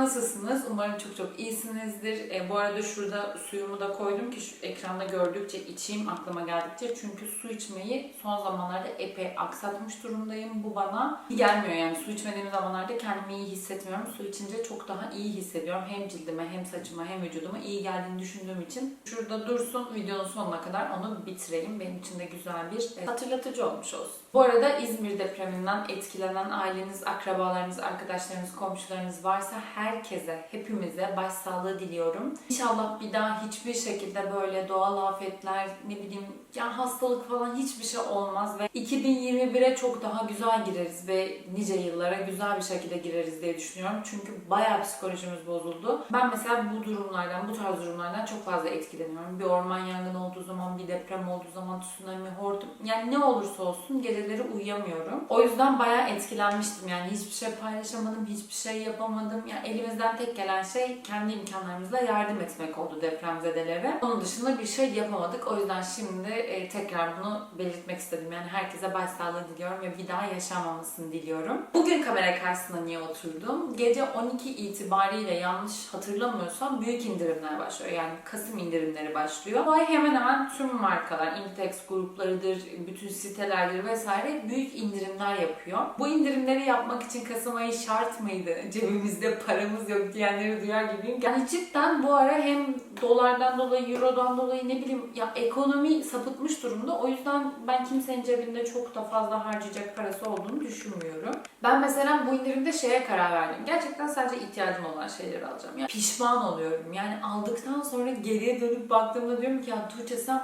nasılsınız? Umarım çok çok iyisinizdir. E, bu arada şurada suyumu da koydum ki şu ekranda gördükçe içeyim aklıma geldikçe. Çünkü su içmeyi son zamanlarda epey aksatmış durumdayım. Bu bana gelmiyor yani su içmediğim zamanlarda kendimi iyi hissetmiyorum. Su içince çok daha iyi hissediyorum. Hem cildime hem saçıma hem vücuduma iyi geldiğini düşündüğüm için. Şurada dursun videonun sonuna kadar onu bitireyim. Benim için de güzel bir e, hatırlatıcı olmuş olsun. Bu arada İzmir depreminden etkilenen aileniz, akrabalarınız, arkadaşlarınız, komşularınız varsa herkese, hepimize başsağlığı diliyorum. İnşallah bir daha hiçbir şekilde böyle doğal afetler, ne bileyim ya hastalık falan hiçbir şey olmaz ve 2021'e çok daha güzel gireriz ve nice yıllara güzel bir şekilde gireriz diye düşünüyorum. Çünkü bayağı psikolojimiz bozuldu. Ben mesela bu durumlardan, bu tarz durumlardan çok fazla etkileniyorum. Bir orman yangını olduğu zaman, bir deprem olduğu zaman, tsunami, hortum yani ne olursa olsun geceleri uyuyamıyorum. O yüzden bayağı etkilenmiştim yani hiçbir şey paylaşamadım, hiçbir şey yapamadım. Yani elimizden tek gelen şey kendi imkanlarımızla yardım etmek oldu depremzedelere. Onun dışında bir şey yapamadık. O yüzden şimdi e, tekrar bunu belirtmek istedim. Yani herkese başsağlığı diliyorum ve bir daha yaşanmamasını diliyorum. Bugün kamera karşısında niye oturdum? Gece 12 itibariyle yanlış hatırlamıyorsam büyük indirimler başlıyor. Yani Kasım indirimleri başlıyor. Bu ay hemen hemen tüm markalar, Inditex gruplarıdır, bütün sitelerdir vesaire büyük indirimler yapıyor. Bu indirimleri yapmak için Kasım ayı şart mıydı? Cebimizde paramız yok diyenleri duyar gibiyim. Yani cidden bu ara hem dolardan dolayı, eurodan dolayı ne bileyim ya ekonomi sapıtmış durumda. O yüzden ben kimsenin cebinde çok da fazla harcayacak parası olduğunu düşünmüyorum. Ben mesela bu indirimde şeye karar verdim. Gerçekten sadece ihtiyacım olan şeyleri alacağım. Yani pişman oluyorum. Yani aldıktan sonra geriye dönüp baktığımda diyorum ki ya Tuğçe sen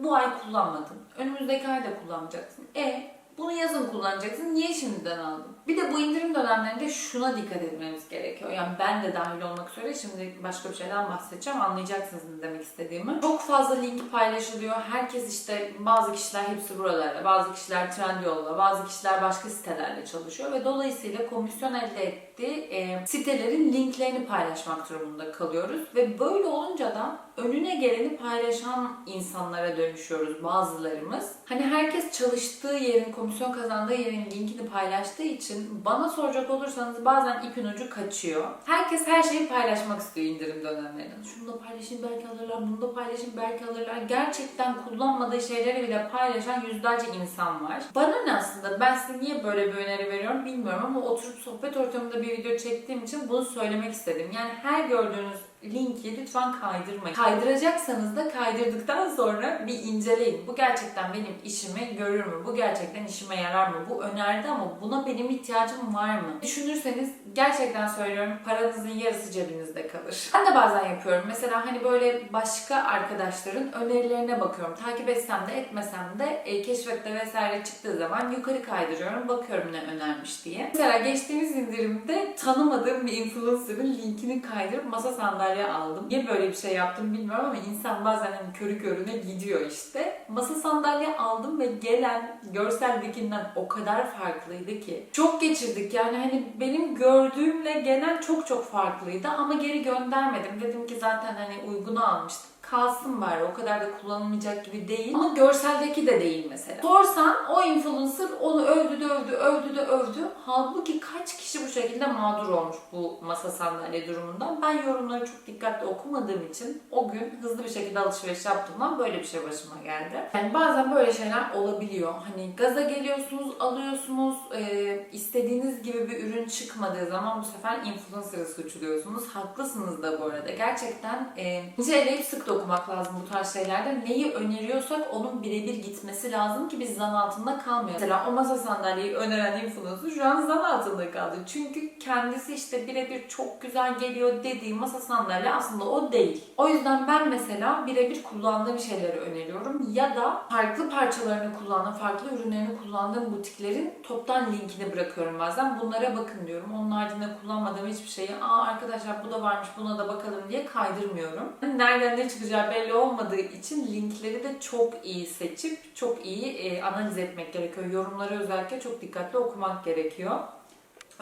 bu ay kullanmadın. Önümüzdeki ay da kullanmayacaksın. E bunu yazın kullanacaksın. Niye şimdiden aldın? Bir de bu indirim dönemlerinde şuna dikkat etmemiz gerekiyor. Yani ben de dahil olmak üzere şimdi başka bir şeyden bahsedeceğim. Anlayacaksınız ne demek istediğimi. Çok fazla link paylaşılıyor. Herkes işte bazı kişiler hepsi buralarda, bazı kişiler Trendyol'da, bazı kişiler başka sitelerle çalışıyor ve dolayısıyla komisyon elde ettiği e, sitelerin linklerini paylaşmak durumunda kalıyoruz. Ve böyle olunca da önüne geleni paylaşan insanlara dönüşüyoruz bazılarımız. Hani herkes çalıştığı yerin, komisyon kazandığı yerin linkini paylaştığı için bana soracak olursanız bazen ipin ucu kaçıyor. Herkes her şeyi paylaşmak istiyor indirim dönemlerinde. Şunu da paylaşayım belki alırlar, bunu da paylaşayım belki alırlar. Gerçekten kullanmadığı şeyleri bile paylaşan yüzlerce insan var. Bana ne aslında? Ben size niye böyle bir öneri veriyorum bilmiyorum ama oturup sohbet ortamında bir video çektiğim için bunu söylemek istedim. Yani her gördüğünüz linki lütfen kaydırmayın. Kaydıracaksanız da kaydırdıktan sonra bir inceleyin. Bu gerçekten benim işimi görür mü? Bu gerçekten işime yarar mı? Bu önerdi ama buna benim ihtiyacım var mı? Düşünürseniz gerçekten söylüyorum paranızın yarısı cebinizde kalır. Ben de bazen yapıyorum. Mesela hani böyle başka arkadaşların önerilerine bakıyorum. Takip etsem de etmesem de e, keşfette vesaire çıktığı zaman yukarı kaydırıyorum. Bakıyorum ne önermiş diye. Mesela geçtiğimiz indirimde tanımadığım bir influencer'ın linkini kaydırıp masa sandalye aldım. Niye böyle bir şey yaptım bilmiyorum ama insan bazen hani körü körüne gidiyor işte. Masa sandalye aldım ve gelen görseldekinden o kadar farklıydı ki. Çok geçirdik yani hani benim gördüğümle gelen çok çok farklıydı ama geri göndermedim. Dedim ki zaten hani uygunu almıştım kalsın bari o kadar da kullanılmayacak gibi değil. Ama görseldeki de değil mesela. Sorsan o influencer onu övdü de övdü, övdü de övdü. Halbuki kaç kişi bu şekilde mağdur olmuş bu masa sandalye durumundan. Ben yorumları çok dikkatli okumadığım için o gün hızlı bir şekilde alışveriş yaptığımdan böyle bir şey başıma geldi. Yani bazen böyle şeyler olabiliyor. Hani gaza geliyorsunuz, alıyorsunuz, e, istediğiniz gibi bir ürün çıkmadığı zaman bu sefer influencer'ı suçluyorsunuz. Haklısınız da bu arada. Gerçekten e, inceleyip sık dokumak lazım bu tarz şeylerde. Neyi öneriyorsak onun birebir gitmesi lazım ki biz zan altında kalmayalım. Mesela o masa sandalyeyi öneren influencer şu an zan altında kaldı. Çünkü kendisi işte birebir çok güzel geliyor dediği masa sandalye aslında o değil. O yüzden ben mesela birebir kullandığım şeyleri öneriyorum ya da farklı parçalarını kullandığım, farklı ürünlerini kullandığım butiklerin toptan linkini bırakıyorum bazen. Bunlara bakın diyorum. Onun haricinde kullanmadığım hiçbir şeyi aa arkadaşlar bu da varmış buna da bakalım diye kaydırmıyorum. Nereden ne çıkacağı belli olmadığı için linkleri de çok iyi seçip çok iyi e, analiz etmek gerekiyor. Yorumları özellikle çok dikkatli okumak gerekiyor.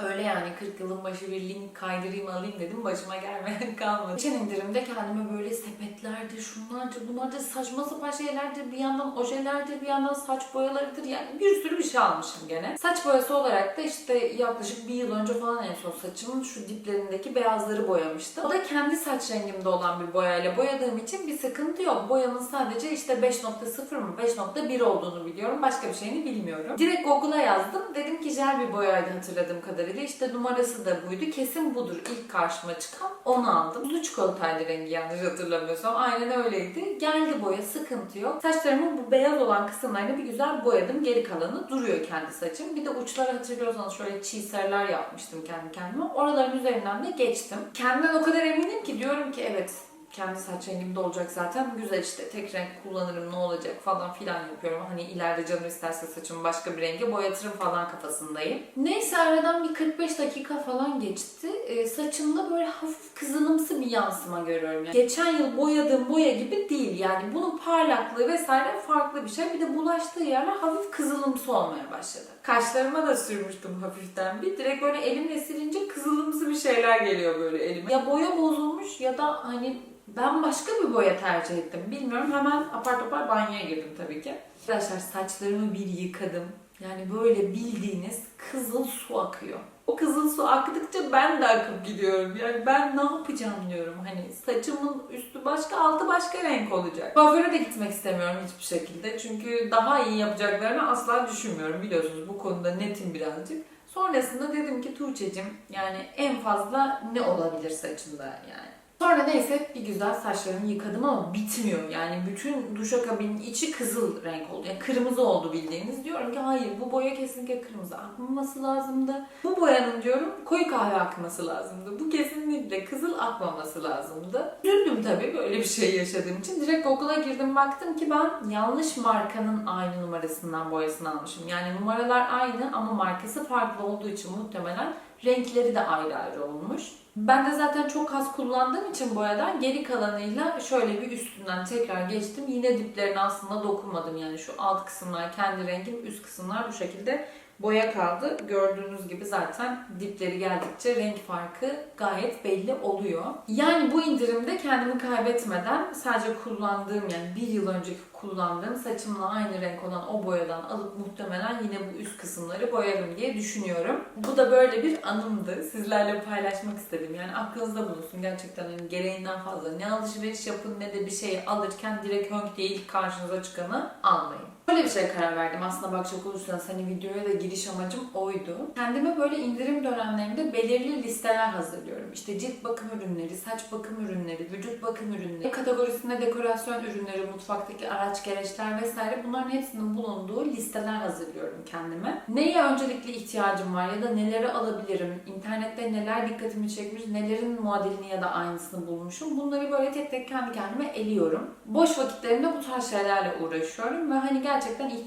Öyle yani 40 yılın başı bir link kaydırayım alayım dedim başıma gelmeyen kalmadı. Geçen indirimde kendime böyle sepetlerdir, şunlardır, bunlardır, saçma sapan şeylerdir, bir yandan ojelerdir, bir yandan saç boyalarıdır yani bir sürü bir şey almışım gene. Saç boyası olarak da işte yaklaşık bir yıl önce falan en son saçımın şu diplerindeki beyazları boyamıştım. O da kendi saç rengimde olan bir boyayla boyadığım için bir sıkıntı yok. Boyanın sadece işte 5.0 mı 5.1 olduğunu biliyorum. Başka bir şeyini bilmiyorum. Direkt Google'a yazdım. Dedim ki jel bir boyaydı hatırladığım kadarıyla. İşte numarası da buydu. Kesin budur ilk karşıma çıkan. Onu aldım. Buzlu çikolataydı rengi yanlış hatırlamıyorsam. Aynen öyleydi. Geldi boya sıkıntı yok. Saçlarımın bu beyaz olan kısımlarını bir güzel boyadım. Geri kalanı duruyor kendi saçım. Bir de uçları hatırlıyorsanız şöyle çiğ sarılar yapmıştım kendi kendime. Oraların üzerinden de geçtim. Kendimden o kadar eminim ki diyorum ki evet kendi saç rengimde olacak zaten. Güzel işte tek renk kullanırım ne olacak falan filan yapıyorum. Hani ileride canım isterse saçımı başka bir renge boyatırım falan kafasındayım. Neyse aradan bir 45 dakika falan geçti. Ee, saçımda böyle hafif kızılımsı bir yansıma görüyorum. Yani geçen yıl boyadığım boya gibi değil. Yani bunun parlaklığı vesaire farklı bir şey. Bir de bulaştığı yerler hafif kızılımsı olmaya başladı. Kaşlarıma da sürmüştüm hafiften bir. Direkt böyle elimle silince kızılımsı bir şeyler geliyor böyle elime. Ya boya bozulmuş ya da hani ben başka bir boya tercih ettim. Bilmiyorum hemen apar topar banyoya girdim tabii ki. Arkadaşlar saçlarımı bir yıkadım. Yani böyle bildiğiniz kızıl su akıyor. O kızıl su aktıkça ben de akıp gidiyorum. Yani ben ne yapacağım diyorum. Hani saçımın üstü başka altı başka renk olacak. Kuaföre de gitmek istemiyorum hiçbir şekilde. Çünkü daha iyi yapacaklarını asla düşünmüyorum. Biliyorsunuz bu konuda netim birazcık. Sonrasında dedim ki Tuğçe'cim yani en fazla ne olabilir saçında yani. Sonra neyse bir güzel saçlarımı yıkadım ama bitmiyor. Yani bütün duşakabinin içi kızıl renk oldu. Yani kırmızı oldu bildiğiniz. Diyorum ki hayır bu boya kesinlikle kırmızı akmaması lazımdı. Bu boyanın diyorum koyu kahve akması lazımdı. Bu kesinlikle kızıl akmaması lazımdı. Üzüldüm tabii böyle bir şey yaşadığım için. Direkt Google'a girdim baktım ki ben yanlış markanın aynı numarasından boyasını almışım. Yani numaralar aynı ama markası farklı olduğu için muhtemelen renkleri de ayrı ayrı olmuş. Ben de zaten çok az kullandığım için boyadan geri kalanıyla şöyle bir üstünden tekrar geçtim. Yine diplerine aslında dokunmadım yani şu alt kısımlar kendi rengim, üst kısımlar bu şekilde boya kaldı. Gördüğünüz gibi zaten dipleri geldikçe renk farkı gayet belli oluyor. Yani bu indirimde kendimi kaybetmeden sadece kullandığım yani bir yıl önceki kullandığım saçımla aynı renk olan o boyadan alıp muhtemelen yine bu üst kısımları boyarım diye düşünüyorum. Bu da böyle bir anımdı. Sizlerle paylaşmak istedim. Yani aklınızda bulunsun. Gerçekten hani gereğinden fazla ne alışveriş yapın ne de bir şey alırken direkt hönk ilk karşınıza çıkanı almayın. Böyle bir şey karar verdim. Aslında bakacak olursanız hani videoya da giriş amacım oydu. Kendime böyle indirim dönemlerinde belirli listeler hazırlıyorum. İşte cilt bakım ürünleri, saç bakım ürünleri, vücut bakım ürünleri, kategorisinde dekorasyon ürünleri, mutfaktaki araç gereçler vesaire bunların hepsinin bulunduğu listeler hazırlıyorum kendime. Neye öncelikli ihtiyacım var ya da neleri alabilirim, internette neler dikkatimi çekmiş, nelerin muadilini ya da aynısını bulmuşum. Bunları böyle tek tek kendi kendime eliyorum. Boş vakitlerimde bu tarz şeylerle uğraşıyorum ve hani gerçekten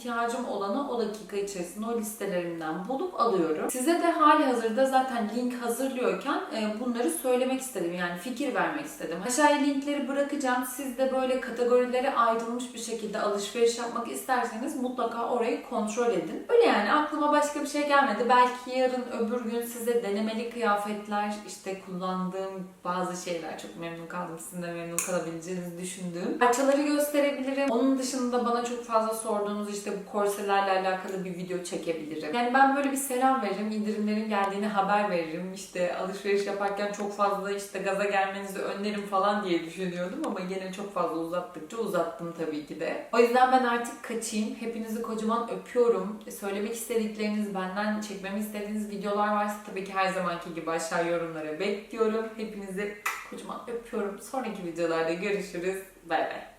ihtiyacım olanı o dakika içerisinde o listelerimden bulup alıyorum. Size de hali hazırda zaten link hazırlıyorken e, bunları söylemek istedim. Yani fikir vermek istedim. Aşağıya linkleri bırakacağım. Siz de böyle kategorilere ayrılmış bir şekilde alışveriş yapmak isterseniz mutlaka orayı kontrol edin. Öyle yani aklıma başka bir şey gelmedi. Belki yarın öbür gün size denemeli kıyafetler, işte kullandığım bazı şeyler çok memnun kaldım. Sizin de memnun kalabileceğinizi düşündüğüm parçaları gösterebilirim. Onun dışında bana çok fazla sorduğunuz işte bu korselerle alakalı bir video çekebilirim. Yani ben böyle bir selam veririm, indirimlerin geldiğini haber veririm. İşte alışveriş yaparken çok fazla işte gaza gelmenizi önlerim falan diye düşünüyordum ama gene çok fazla uzattıkça uzattım tabii ki de. O yüzden ben artık kaçayım. Hepinizi kocaman öpüyorum. Söylemek istedikleriniz, benden çekmemi istediğiniz videolar varsa tabii ki her zamanki gibi aşağı yorumlara bekliyorum. Hepinizi kocaman öpüyorum. Sonraki videolarda görüşürüz. Bay bay.